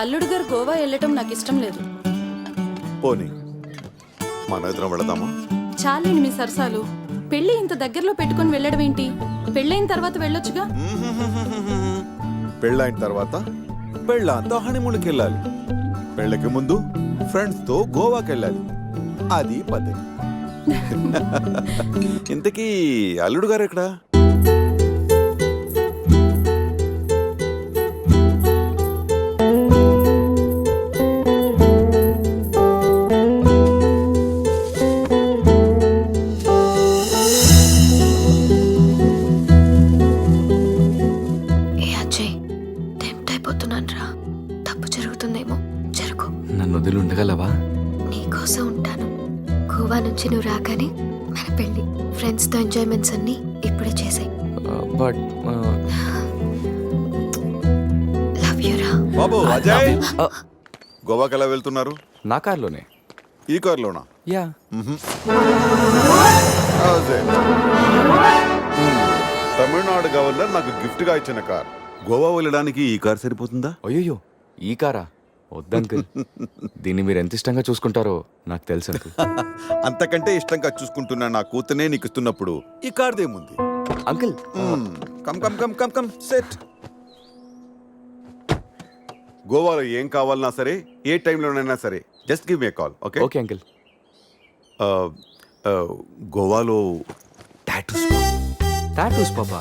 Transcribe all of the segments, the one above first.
అల్లుడు గారు గోవా వెళ్ళటం నాకు ఇష్టం లేదు. పోనీ మన ఇద్దరం వెళదామా? చాలండి మీ సరసాలు. పెళ్ళి ఇంత దగ్గరలో పెట్టుకొని వెళ్ళడం ఏంటి? పెళ్ళైన తర్వాత వెళ్ళొచ్చుగా? పెళ్ళైన తర్వాత పెళ్ళంతా హనీమూన్కి వెళ్ళాలి పెళ్ళకి ముందు ఫ్రెండ్స్తో గోవాకి వెళ్ళాలి అది పద్ధతి. ఇంతకీ అల్లుడు గారు ఎక్కడా? గోవాకి ఎలా వెళ్తున్నారు? నా కార్లోనే. ఈ కారులోనా? యా. తమిళనాడు గవర్నర్ నాకు గిఫ్ట్గా ఇచ్చిన కార్. గోవా వెళ్ళడానికి ఈ కార్ సరిపోతుందా? అయ్యో ఈ కారా? వద్దు అంకుల్. దీన్ని మీరు ఎంత ఇష్టంగా చూసుకుంటారో నాకు తెలుసు అంతకంటే ఇష్టంగా చూసుకుంటున్న నా కూతునే నీకు ఇస్తున్నప్పుడు ఈ కార్దేముంది? Uncle. Come come come come come. Set. గోవాలో ఏం కావాలన్నా సరే ఏ టైంలోనైనా సరే just give me call okay okay uncle గోవాలో టాటూస్ టాటూస్ పాపా?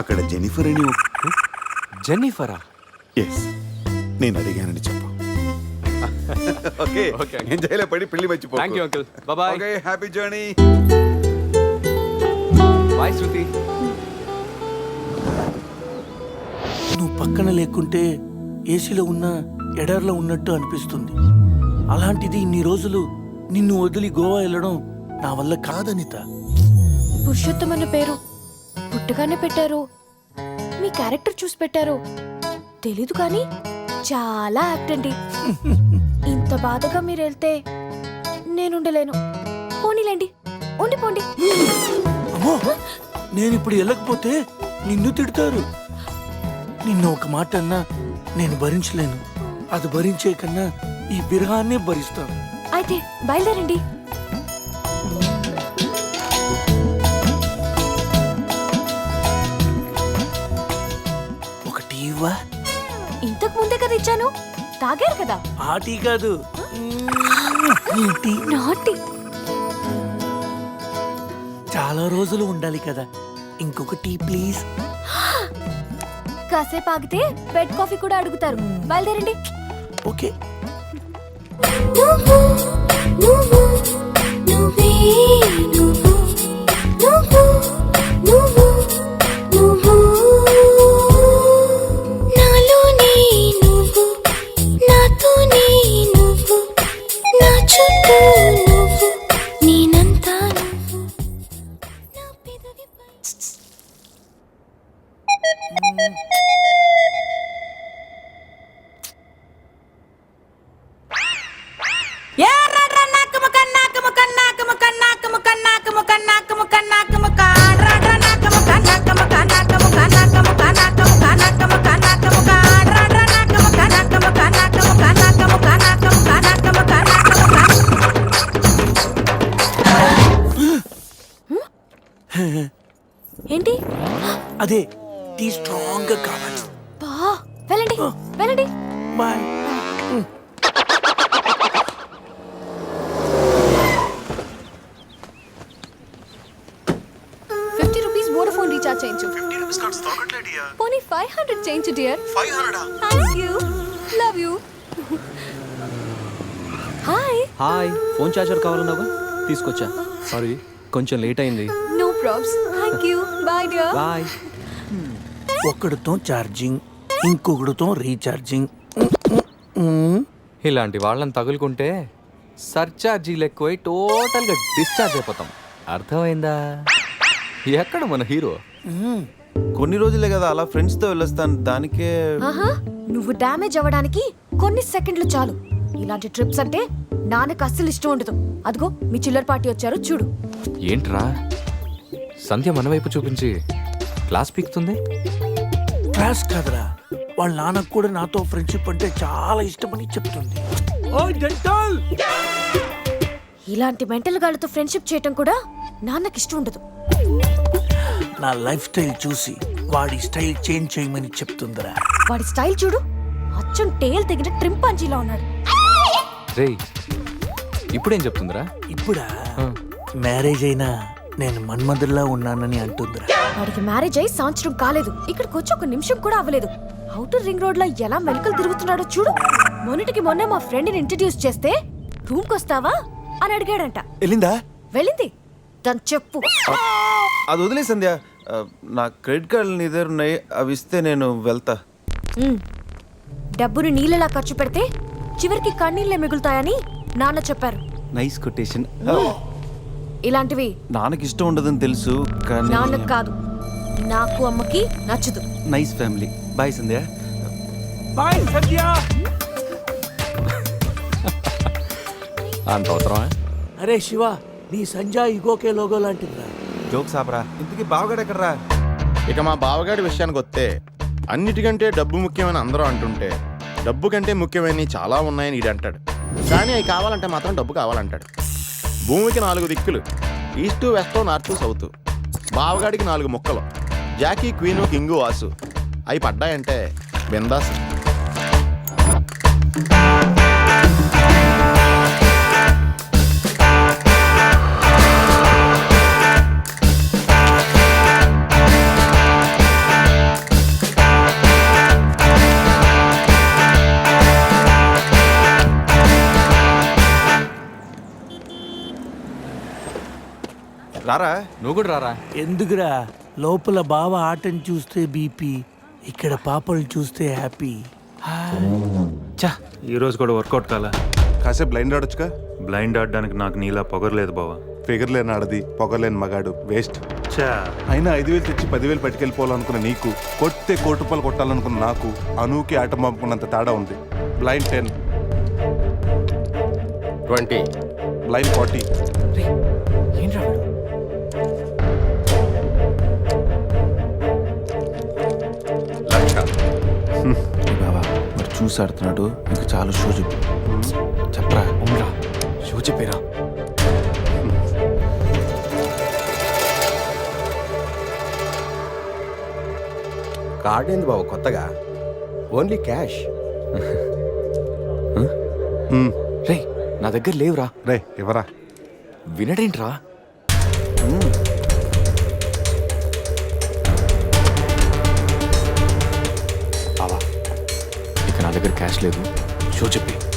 అక్కడ జెనిఫర్ అని జెన్నిఫరా ఎస్ నేను అడిగానని చెప్పు. Okay Okay. ఎంజాయ్లో పడి పెళ్ళి మర్చిపో thank you uncle bye okay happy journey bye Shruti నువ్వు పక్కన లేకుంటే ఏసీలో ఉన్న ఎడార్లో ఉన్నట్టు అనిపిస్తుంది. అలాంటిది ఇన్ని రోజులు నిన్ను వదిలి గోవా వెళ్ళడం నా వల్ల కాదనిత. పురుషోత్తం అన్న పేరు పుట్టగానే పెట్టారు. మీ క్యారెక్టర్ చూసి పెట్టారు. తెలీదు కానీ చాలా యాక్ట్ అండి. ఇంత బాధగా మీరు వెళ్తే నేనుండలేను పోనీలేండి ఉండిపోండి అమ్మో నేను ఇప్పుడు వెళ్ళకపోతే నిన్ను తిడతారు. నిన్ను ఒక మాట అన్నా నేను భరించలేను. అది భరించే కన్నా ఈ బిరహాన్నే భరిస్తాను. అయితే బయలుదేరండి. ఒక ఇంతకు ముందే కదా ఇచ్చాను. తాగారు కదా? ఆ టీ కాదు. ఈ టీ. నాటి చాలా రోజులు ఉండాలి కదా. ఇంకొక టీ ప్లీజ్. కాసేపు ఆగితే బెడ్ కాఫీ కూడా అడుగుతారు. బయలుదేరండి. ఓకే. నువ్వు నువ్వు నువ్వే నువ్వు. ఏంటి? అదే టీ స్ట్రాంగ్గా కావాలి. బా వెళ్ళండి వెళ్ళండి. Bye. Fifty rupees Vodafone recharge చేయించు. పోనీ ఫైవ్ హండ్రెడ్ చేయించు dear. Thank you love you hi hi phone charger కావాలన్నావా? తీసుకొచ్చా. సారీ కొంచెం లేట్ అయింది. No probs thank you bye dear bye. ఒకడితో charging ఇంకొకడితో రీఛార్జింగ్. ఇలాంటి వాళ్ళని తగులుకుంటే సర్చార్జీలు ఎక్కువై టోటల్గా డిశ్చార్జ్ అయిపోతాం. అర్థమైందా? ఎక్కడ మన హీరో? కొన్ని రోజులే కదా అలా ఫ్రెండ్స్తో వెళ్ళొస్తాను. దానికే ఆహా నువ్వు డ్యామేజ్ అవ్వడానికి కొన్ని సెకండ్లు చాలు. ఇలాంటి ట్రిప్స్ అంటే నాన్నకు అస్సలు ఇష్టం ఉండదు. అదిగో మీ చిల్లర పార్టీ వచ్చారు చూడు. ఏంట్రా? సంధ్య మన వైపు చూపించి క్లాస్ పీకుతుంది? క్లాస్ కాదురా. వాళ్ళ నాన్నకు కూడా నాతో ఫ్రెండ్షిప్ అంటే చాలా ఇష్టమని చెప్తుంది. ఇలాంటి మెంటల్ గాళ్ళతో ఫ్రెండ్షిప్ చేయటం కూడా నాన్నకి ఇష్టం ఉండదు. నా లైఫ్ స్టైల్ చూసి వాడి స్టైల్ చేంజ్ చేయమని చెప్తుందిరా. వాడి స్టైల్ చూడు. అచ్చం టేల్ తెగిన ట్రింపాంజీలా ఉన్నాడు. రేయ్ ఇప్పుడేం చెప్తుందిరా? ఇప్పుడా? మ్యారేజ్ అయినా నేను మన్మధుల్లా ఉన్నానని అంటుందిరా. వాడికి మ్యారేజ్ అయి సంవత్సరం కాలేదు. ఇక్కడికి వచ్చి ఒక నిమిషం కూడా అవ్వలేదు. అవుటర్ రింగ్ రోడ్లో ఎలా మెలకలు తిరుగుతున్నాడో చూడు. మొన్నటికి మొన్నే మా ఫ్రెండ్ ఇంట్రడ్యూస్ చేస్తే రూమ్ వస్తావా అని అడిగాడంట. వెళ్ళిందా? వెళ్ళింది. దాని చెప్పు. అది వదిలే సంధ్య. నా క్రెడిట్ కార్డులు నీ దగ్గర ఉన్నాయి. అవి ఇస్తే నేను వెళ్తా. ఉమ్. డబ్బుని నీళ్ళలా ఖర్చు పెడితే చివరికి కన్నీళ్ళే మిగులుతాయని నాన్న చెప్పారు. నైస్ కొటేషన్ ఇలాంటివి నాన్నకి ఇష్టం ఉండదని తెలుసు కానీ నాన్నకు కాదు. నాకు అమ్మకి నచ్చదు. Nice family. Bye Sandhya. Bye Satya అంత అవసరమా? అరే శివ నీ సంజయ్ ఇగోకే లోగో లాంటిదిరా. జోక్స్ ఆపరా. ఇంతకీ బావగాడు ఎక్కడరా? ఇక మా బావగాడి విషయానికి వస్తే అన్నిటికంటే డబ్బు ముఖ్యమని అందరూ అంటుంటే డబ్బు కంటే ముఖ్యమైనవి చాలా ఉన్నాయని ఈడు అంటాడు కానీ అవి కావాలంటే మాత్రం డబ్బు కావాలంటాడు. భూమికి నాలుగు దిక్కులు. East west north south. బావగాడికి నాలుగు ముక్కలు. జాకీ క్వీను కింగు వాసు. అవి పడ్డాయంటే బిందాస్. రారా? నువ్వు కూడా రారా? ఎందుకురా? లోపల బావ ఆటని చూస్తే బీపీ ఇక్కడ పాపలు చూస్తే హ్యాపీ. చా ఈ రోజు కూడా వర్కౌట్ కాలా. కాసేపు బ్లైండ్ ఆడొచ్చుగా? బ్లైండ్ ఆడడానికి నాకు నీలా పొగరలేదు బావా. ఫిగర్ లేని ఆడది పొగలేని మగాడు వేస్ట్. చా అయినా ఐదు వేలు తెచ్చి పదివేలు పట్టుకెళ్ళిపోవాలనుకున్న నీకు కొట్టే కోటి రూపాయలు కొట్టాలనుకున్న నాకు అనూకి ఆట పంపుకున్నంత తేడా ఉంది. Blind ten. Twenty. Blind forty. ఏంట్రా చూసి ఆడుతున్నాడు. ఇంకా చాలా షో చెప్పు. చెప్పరా? అవునరా. షో చెప్పేరా. కార్డ్ ఏంది బాబు కొత్తగా? Only cash. రే నా దగ్గర లేవురా. రే ఎవరా వినడేంట్రా? నా దగ్గర క్యాష్ లేదు. షో చెప్పి.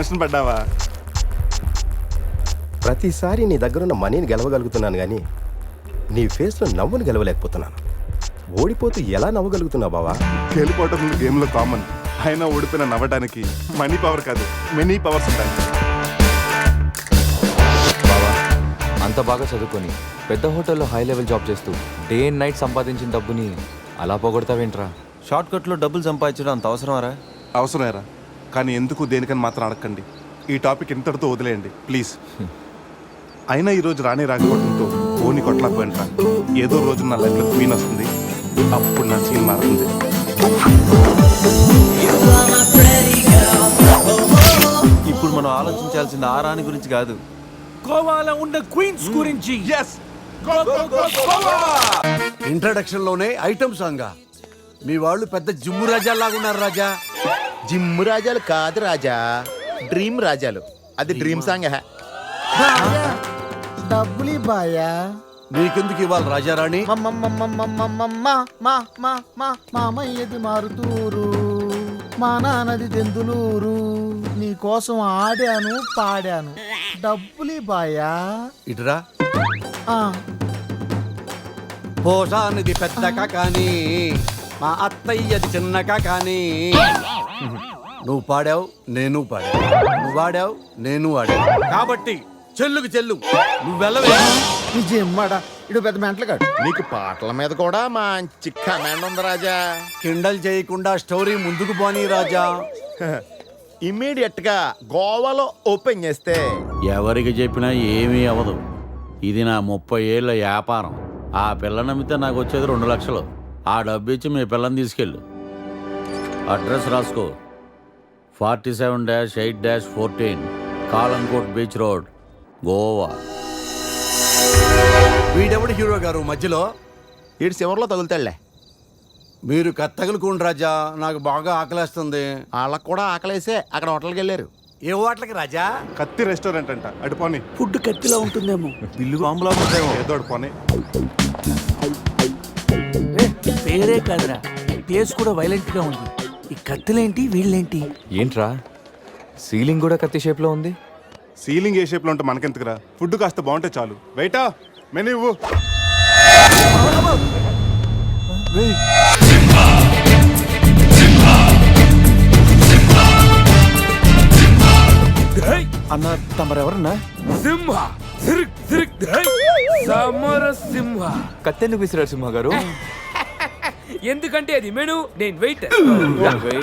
టెన్షన్ పడ్డావా? ప్రతిసారి నీ దగ్గరున్న మనీని గెలవగలుగుతున్నాను కానీ నీ ఫేస్లో నవ్వును గెలవలేకపోతున్నాను. ఓడిపోతూ ఎలా నవ్వగలుగుతున్నావు బావా? గెలిపోవడం గేమ్లో కామన్. అయినా ఓడిపోయిన నవ్వడానికి మనీ పవర్ కాదు మెనీ పవర్స్ ఉంటాయి. బావా అంత బాగా చదువుకొని పెద్ద హోటల్లో హై లెవెల్ జాబ్ చేస్తూ డే అండ్ నైట్ సంపాదించిన డబ్బుని అలా పోగొడతావేంట్రా? షార్ట్ కట్లో డబ్బులు సంపాదించడం అంత అవసరమారా అవసరమేరా. కానీ ఎందుకు దేనికని మాత్రం అడగండి ఈ టాపిక్ ఇంతటితో వదిలేయండి ప్లీజ్. అయినా ఈరోజు రానే రాకపోవడంతో ఓని కొట్టలేకపోయినరా ఏదో రోజు నా లైఫ్లో క్వీన్ వస్తుంది అప్పుడు నా సీన్ మారుతుంది. ఇప్పుడు మనం ఆలోచించాల్సింది ఆ రాణి గురించి కాదు. గోవాలో ఉన్న క్వీన్స్ గురించి? ఎస్ ఇంట్రడక్షన్లోనే ఐటమ్ సాంగ్. మీ వాళ్ళు పెద్ద జిమ్ము రాజాలాగా ఉన్నారు రాజా. జిమ్ రాజాలు కాదు రాజా డ్రీమ్ రాజాలు అది డ్రీమ్ సాంగ్ హే డబ్బులి బాయా నీకెందుకు ఇవ్వాలి రాజారాణి మామయ్యది మారుతూరు మా నాన్నది దెందులూరు నీ కోసం ఆడాను పాడాను డబ్బులి బాయా ఇటురా ఆ, పోషానిది పెద్దక కానీ మా అత్తయ్యది చిన్నక కానీ నువ్వు పాడావు నేను పాడావు నువ్వు వాడావు నేను వాడావు కాబట్టి చెల్లుకు చెల్లు నువ్వు వెళ్ళవే. నిజమ్మడా ఇడు పెద్ద మెంటలుగాడు నీకు పాటల మీద కూడా మంచి కమాండ్ ఉంది రాజా. కిండల్ చేయకుండా స్టోరీ ముందుకు పోనీ రాజా. ఇమ్మీడియట్గా గోవాలో ఓపెన్ చేస్తే. ఎవరికి చెప్పినా ఏమీ అవ్వదు. ఇది నా ముప్పై ఏళ్ళ వ్యాపారం. ఆ పిల్ల నమ్మితే నాకు వచ్చేది రెండు లక్షలు. ఆ డబ్బు ఇచ్చి మీ పిల్లని తీసుకెళ్ళు. అడ్రస్ రాసుకో. Forty seven dash eight dash fourteen Calangute beach road Goa. వీడెవడు హీరో గారు మధ్యలో? ఇటు చివరిలో తగులుతాడులే. మీరు కత్తగలుకోండి రాజా నాకు బాగా ఆకలేస్తుంది. వాళ్ళకు కూడా ఆకలేసే అక్కడ హోటల్కి వెళ్ళారు. ఏ హోటల్కి రాజా? కత్తి రెస్టారెంట్ అంట అటు పోనీ. ఫుడ్ కత్తిలా ఉంటుందేమో. బిల్లు బాంబులా ఉంటాయేమో ఏదో అటు పోనీ. ఏ, పేరే కాదురా. టేస్ట్ కూడా వైలెంట్గా ఉంది. ఈ కత్తులేంటి వీళ్ళేంటి? ఏంట్రా? సీలింగ్ కూడా కత్తి షేప్లో ఉంది? సీలింగ్ ఏ షేప్లో ఉంటే మనకెందుకురా? ఫుడ్ కాస్త బాగుంటే చాలు. వెయిటా మెనూ ఇవ్వు. అన్న తమరెవరన్నా? సింహ! సిరిక్ సిరిక్ సమర సింహ! కత్తెందుకు విసిరారు సింహ గారు ఎందుకంటే అది మెను నేను వెయిట్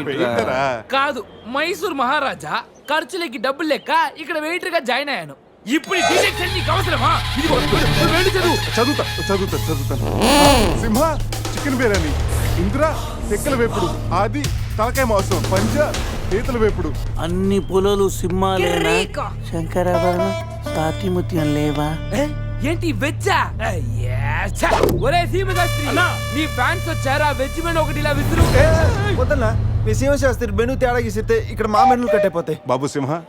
వెయిటరా. కాదు మైసూర్ మహారాజా ఖర్చులకి డబ్బులు లెక్క ఇక్కడ వెయిటర్గా జాయిన్ అయ్యాను. ఇప్పుడు ఈ డిటెక్షన్ నీకు అవసరమా? నువ్వు వెళ్ళి చదువు. చదువుతా చదువుతా చదువుతాను సింహ చికెన్ బిర్యానీ. ఇందిరా తెక్కల వేపుడు. ఆది తలకాయ మాంసం. పంజ పీతల వేపుడు. అన్ని పొలాలు సింహాలేనా. శంకరాభరణం సాతిముత్యం లేవా? ఏంటి వెజ్జా? ఒరే సీమశాస్త్రి నీ ఫ్యాన్స్ వచ్చారా? వెజ్ మెను ఒకటి ఇలా విసురు. వద్దన్నా. మీ శాస్త్రి మెనూ తేడా గీసితే ఇక్కడ మా మెనూ కట్టయిపోతాయి. బాబు సింహ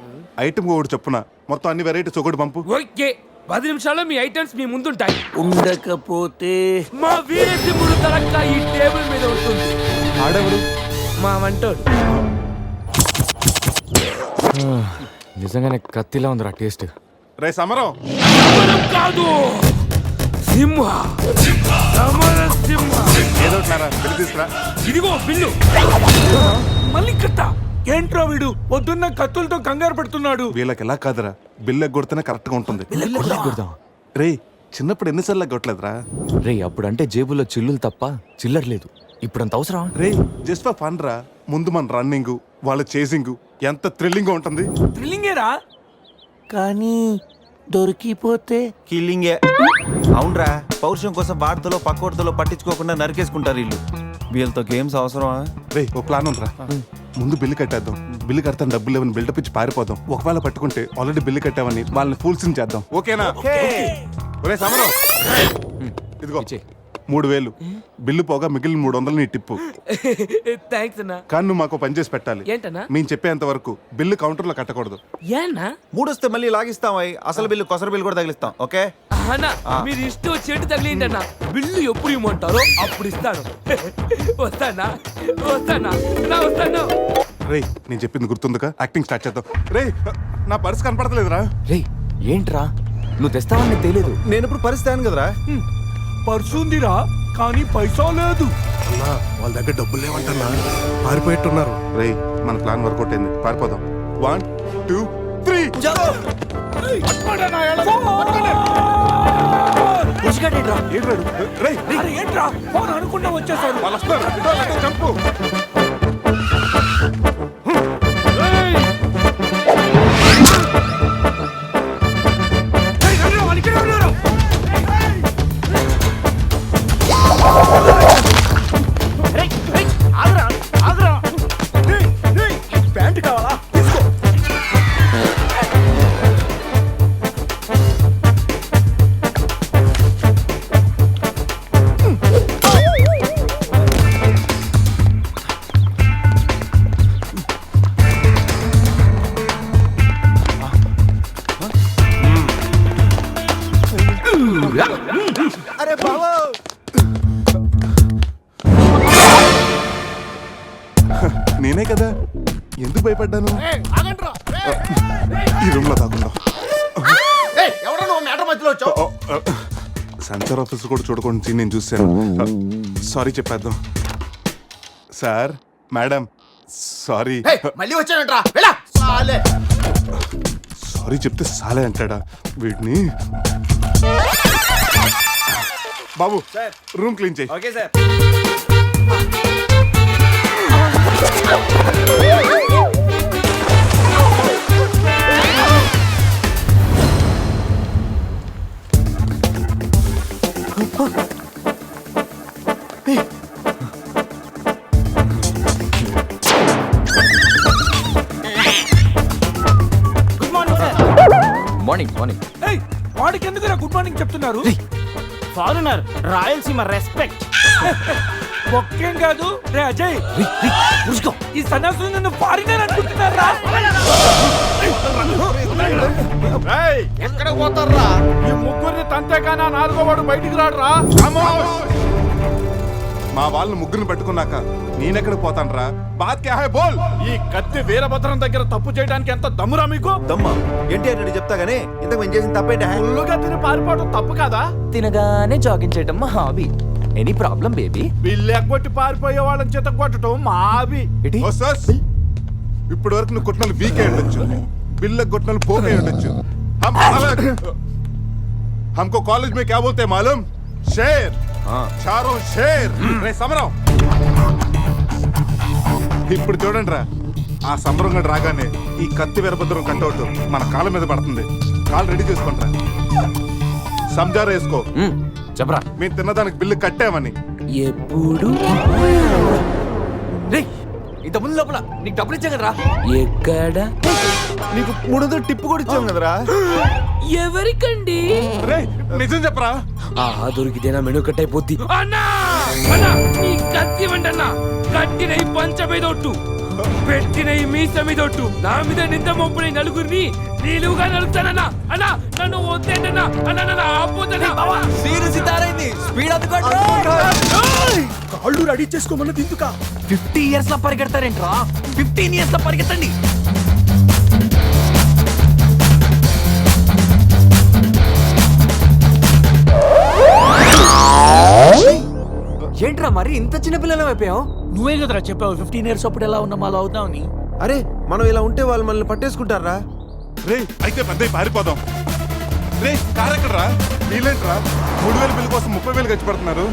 ఐటమ్ ఒకటి చెప్పున. మొత్తం అన్ని వెరైటీస్ ఒకటి పంపు. ఓకే పది నిమిషాల్లో మీ ఐటమ్స్ మీ ముందుంటాయి. ఉండకపోతే మా వీరసింహుడు తలక్క ఈ టేబుల్ మీద ఉంటుంది. ఆడెవడు మా వంటోడు. నిజంగానే కత్తిలా ఉందిరా టేస్ట్. రే సమరం. సమరం కాదు. సింహ. సమర సింహ. ఏదో ఒకటిరా, తీసుకురా. ఇదిగో బిల్లు మళ్ళీ కట్ట ఏంట్రా వీడు? పొద్దున్న కత్తులతో కంగారు పెడుతున్నాడు. వీళ్ళకి ఎలా కాదురా? బిల్లు ఎగ్గొడితేనే కరెక్ట్గా ఉంటుంది. కొడదాం రే చిన్నప్పుడు ఎన్నిసార్లు ఎగ్గొట్టలేదురా రే అప్పుడంటే జేబులో చిల్లులు తప్ప చిల్లర లేదు. ఇప్పుడంత అవసరం? రే జస్ట్ ఫర్ ఫన్ రా. ముందు మన రన్నింగ్ వాళ్ళ చేసింగ్ ఎంత థ్రిల్లింగ్ ఉంటుంది. థ్రిల్లింగేరా? కానీ దొరికిపోతే కిల్లింగే. అవునరా పౌరుషం కోసం వార్తలో పక్కోడతలో పట్టించుకోకుండా నరికేసుకుంటారు వీళ్ళు. వీళ్ళతో గేమ్స్ అవసరమా? రే ఓ ప్లాన్ ఉందిరా. ముందు బిల్లు కట్టేద్దాం. బిల్లు కడతాను డబ్బులు లేవని బిల్డప్ ఇచ్చి పారిపోదాం. ఒకవేళ పట్టుకుంటే ఆల్రెడీ బిల్లు కట్టామని వాళ్ళని ఫూల్స్ చేద్దాం. ఓకేనా? ఒరే సమరం. ఇదిగో. మూడు వేలు బిల్లు పోగా మిగిలిన మూడు వందలు నీ టిప్పు. థ్యాంక్స్ అన్నా. కానీ నువ్వు మాకు పని చేసి పెట్టాలి. ఏంటన్నా? మేము చెప్పేంత వరకు బిల్లు కౌంటర్లో కట్టకూడదు. ఏనా? మూడొస్తే మళ్ళీ లాగిస్తాం అయ్యి. అసలు బిల్లు కొసర బిల్లు కూడా తగిలిస్తాం ఓకే? అన్నా మీరు ఇష్టం చెట్టు తగిలిండి అన్న బిల్లు ఎప్పుడు ఇమ్మంటారో అప్పుడు ఇస్తాను. వస్తానా? వస్తానా? నా వస్తాను? రే నేను చెప్పింది గుర్తుందిగా? యాక్టింగ్ స్టార్ట్ చేద్దాం. రే నా పర్స్ కనపడతలేదురా. రే ఏంట్రా? నువ్వు తెస్తావని తెలియదు. నేను ఇప్పుడు పరిస్థితి కదరా. పర్సుందిరా కానీ పైసా లేదు. అన్నా వాళ్ళ దగ్గర డబ్బులు లేవంటన్నా. పారిపోయేట్టున్నారు. రే మన ప్లాన్ వర్కౌట్ అయింది పారిపోదాం. One two three. రే ఏంట్రా? ఫోన్ వచ్చేసారు. వాళ్ళు వస్తున్నారు చంపు సెన్సార్ ఆఫీసర్ కూడా చూడకుండా నేను చూశాను. సారీ చెప్పేద్దాం. Sir madam sorry. ఏయ్, మళ్ళీ వచ్చానంట్రా. వెళ్ళా. సాలే. సారీ చెప్తే సాలే అంటాడా వీడిని? బాబు రూమ్ క్లీన్ చేయి. Okay sir. మార్నింగ్ మార్నింగ్ ఏయ్, వాడికి ఎందుకు గుడ్ మార్నింగ్ చెప్తున్నారు? ఫారినర్ రాయలసీమ రెస్పెక్ట్ ఒక్కేం కాదు. రే అజయ్ ఈ సన్యాసులు నన్ను ఫారినర్ అనుకుంటున్నారా? ఎక్కడ పోతారా ఈ ముగ్గురిని తంతేకానా నాలుగో వాడు బయటికి రాడురా? మా వాళ్ళని ముగ్గురిని పెట్టుకున్నాక నేనెక్కడ పోతానరా? బాత్ క్యా హై బోల్! ఈ కత్తి వీరభద్రం దగ్గర తప్పు చేయడానికి ఎంత దమ్మురా మీకు? దమ్మా. ఎన్టీఆర్ రెడ్డి చెప్తా గానీ? ఇంతకు మేము చేసిన తప్పేంటే? ఫుల్లుగా తిని పారిపోవడం తప్పు కాదా? తినగానే జాగింగ్ చేయటం మా hobby any problem baby bill ఎగ్గొట్టి పారిపోయే వాళ్ళని చేత కొట్టడం మా హాబీ ఇటీ ఇప్పటి వరకు నువ్వు కొట్టినలు వీక్ అయి ఉండొచ్చు బిల్ల కొట్టినలు పోక్ అయి ఉండొచ్చు हम अलग हमको कॉलेज में क्या बोलते हैं मालूम शेर चारों शेर రే సమరం ఇప్పుడు చూడండి రా ఆ సమరం గడు రాగానే ఈ కత్తి వీరభద్రం కట్అవుట్ మన కాళ్ళ మీద పడుతుంది కాళ్ళు రెడీ చేసుకుంటారా సంజారా వేసుకో చెప్పరా. మేము తిన్నదానికి బిల్లు కట్టామని. ఎప్పుడు? రే ఇంత ముందు లోపల నీకు డబ్బులు ఇచ్చా కదరా? ఎక్కడ? నీకు మూడు వందలు టిప్పు కూడా ఇచ్చాం కదరా? ఎవరికండి? రే నిజం చెప్పరా? ఆహా దొరికితేనా మెను కట్ అయిపోద్ది. అన్నా అన్నా ఈ కత్తి వంటన్నా కట్టిన ఈ పంచ మీద ఒట్టు పెట్టిన ఈ మీస మీద ఒట్టు నా మీద నింద మోపుని నలుగురిని నీలుగా నలుగుతానన్నా అన్నా నన్ను వద్దేంటన్నా అన్నా నన్ను ఆపోతన్నా సీరు సితారైంది. స్పీడ్ అందుకోండి కాళ్ళు రెడీ చేసుకోమన్నది ఎందుకా ఫిఫ్టీ ఇయర్స్లో పరిగెడతారేంట్రా? ఫిఫ్టీన్ ఇయర్స్లో పరిగెత్తండి. ఏంట్రా మరి ఇంత చిన్న పిల్లలు అయిపోయావు? నువ్వే కదరా చెప్పావు ఫిఫ్టీన్ ఇయర్స్ అప్పుడు ఎలా ఉన్నాం అలా అవుతామని అరే మనం ఇలా ఉంటే వాళ్ళు మనల్ని పట్టేసుకుంటారా? రే. అయితే పెద్ద పారిపోదాం. రే కార్ ఎక్కడరా వీళ్ళేంట్రా? మూడు వేల బిల్లు కోసం ముప్పై వేలు ఖర్చు పెడుతున్నారు.